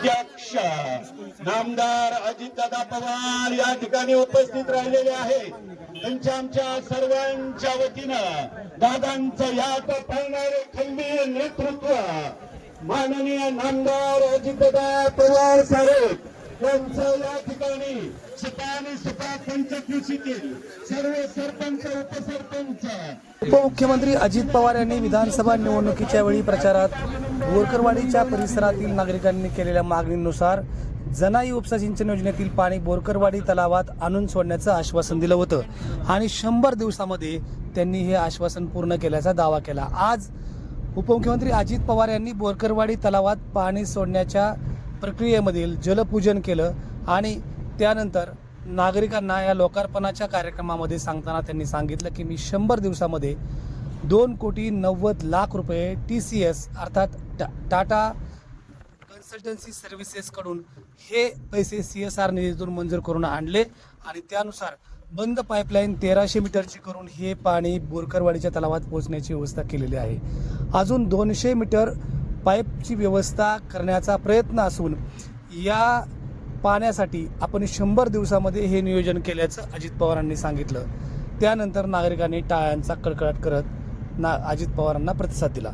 अध्यक्ष नामदार अजितदादा पवार या ठिकाणी उपस्थित राहिलेले आहेत त्यांच्या आमच्या सर्वांच्या वतीनं दादांचं यात पाळणारे खंबीर नेतृत्व माननीय नामदार अजितदा पवार साहेब त्यांचं या ठिकाणी सुपा आणि सुपा पंचकृषीतील सर्व सरपंच उपसरपंच. उपमुख्यमंत्री अजित पवार यांनी विधानसभा निवडणुकीच्या वेळी प्रचारात बोरकरवाडीच्या परिसरातील नागरिकांनी केलेल्या मागणीनुसार जनाई उपसा सिंचन योजनेतील पाणी बोरकरवाडी तलावात आणून सोडण्याचं आश्वासन दिलं होतं. आणि शंभर दिवसामध्ये त्यांनी हे आश्वासन पूर्ण केल्याचा दावा केला. आज उपमुख्यमंत्री अजित पवार यांनी बोरकरवाडी तलावात पाणी सोडण्याच्या प्रक्रियेमधील जलपूजन केलं आणि त्यानंतर नागरिकांना या लोकार्पणाच्या कार्यक्रमामध्ये सांगताना त्यांनी सांगितलं की मी शंभर दिवसामध्ये दोन कोटी नव्वद लाख रुपये टी सी एस अर्थात टा टाटा कन्सल्टन्सी सर्व्हिसेसकडून हे पैसे सी एस आर निधीतून मंजूर करून आणले आणि त्यानुसार बंद पाईपलाईन तेराशे मीटरची करून हे पाणी बोरकरवाडीच्या तलावात पोहोचण्याची व्यवस्था केलेली आहे. अजून दोनशे मीटर पाईपची व्यवस्था करण्याचा प्रयत्न असून या पाण्यासाठी आपण शंभर दिवसामध्ये हे नियोजन केल्याचं अजित पवारांनी सांगितलं. त्यानंतर नागरिकांनी टाळ्यांचा कडकडाट करत ना अजित पवारांना प्रतिसाद दिला.